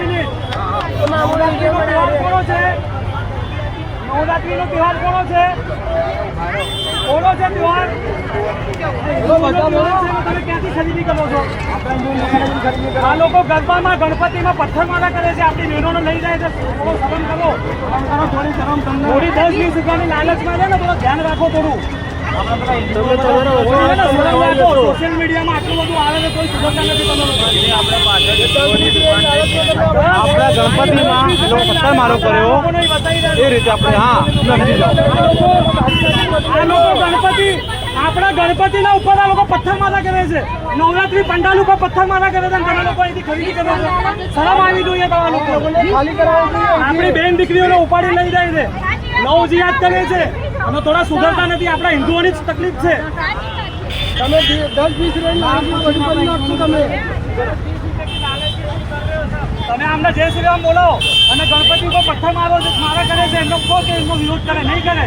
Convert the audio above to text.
Minute. નવરાત્રીનો તહેવાર કોનો છે કોનો છે. તહેવાર ને તમે ક્યાંથી ખરીદી કરો છો. આ લોકો ગરબામાં ગણપતિમાં પથ્થરમાળા કરે છે આપણી બહેનોને લઈ જાય છે. થોડો શરમ કરો. થોડી દસ વીસ રૂપિયાની છે ને, થોડું ધ્યાન રાખો થોડું. આપણા ગણપતિમાં લોકો પથ્થરમારો કર્યો. એ રીતે આપણે, હા સમજી આ ગણપતિ, આપણા ગણપતિના ઉપર આ લોકો પથ્થર મારા કરે છે. નવરાત્રી પંડાલ ઉપર પથ્થર મારા કરે છે તમે લોકો અહીંથી ખરીદી કરો છો. શરમ આવી જોઈએ તમારા લોકો. આપણી બેન દીકરીઓને ઉપાડી લઈ જાય છે. નવ જિયાદ કરે છે. અને થોડા સુધરતા નથી આપણા હિન્દુઓની જ તકલીફ છે. તમે દસ વીસ તમે. તમે આમને જય શ્રી રામ બોલો અને ગણપતિ ઉપર પથ્થર મારો છે મારા કરે છે એમનો કહો કે એમનો વિરોધ કરે નહીં કરે.